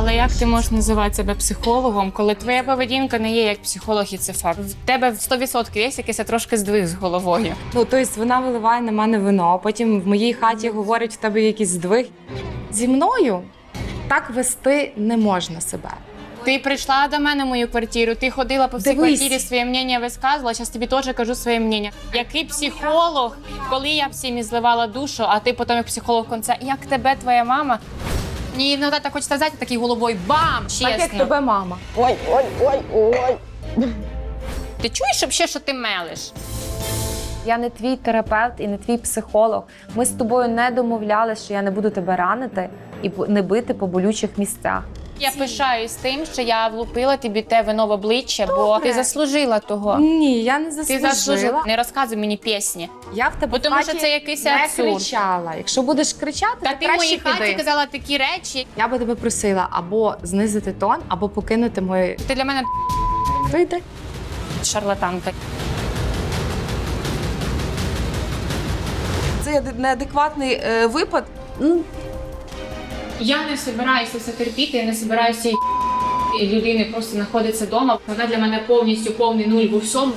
Але як ти можеш називати себе психологом, коли твоя поведінка не є як психолог, і це факт? В тебе в 100% є якийсь трошки здвиг з головою. Ну, тобто вона виливає на мене вино, а потім в моїй хаті говорять, в тебе якийсь здвиг. Зі мною так вести не можна себе. Ти прийшла до мене в мою квартиру, ти ходила по всій Дивись. квартирі, своє мнення висказувала. Зараз тобі теж кажу своє мнення. Який психолог, коли я всім зливала душу, а ти потім як психолог в конце, як тебе твоя мама? Мені іноді так хочеться взяти такий головою бам! Чесно. Так як тебе мама. Ой, ой, ой, ой. Ти чуєш ще, що ти мелиш? Я не твій терапевт і не твій психолог. Ми з тобою не домовлялися, що я не буду тебе ранити і не бити по болючих місцях. Я пишаюсь тим, що я влупила тобі те вино в обличчя, бо ти заслужила того. Ні, я не Ти заслужила. заслужила. Не розказуй мені пісні. Я в тебе Бо в тому хаті що це якийсь не абсурд. кричала. Якщо будеш кричати, Та то ти в моїй хаті піди. казала такі речі. Я би тебе просила або знизити тон, або покинути моє. Ти для мене То йди. шарлатанка. Це неадекватний е, випад. Ну, Я не збираюся все терпіти, я не збираюся людини просто знаходиться вдома. Вона для мене повністю повний нуль в усьому.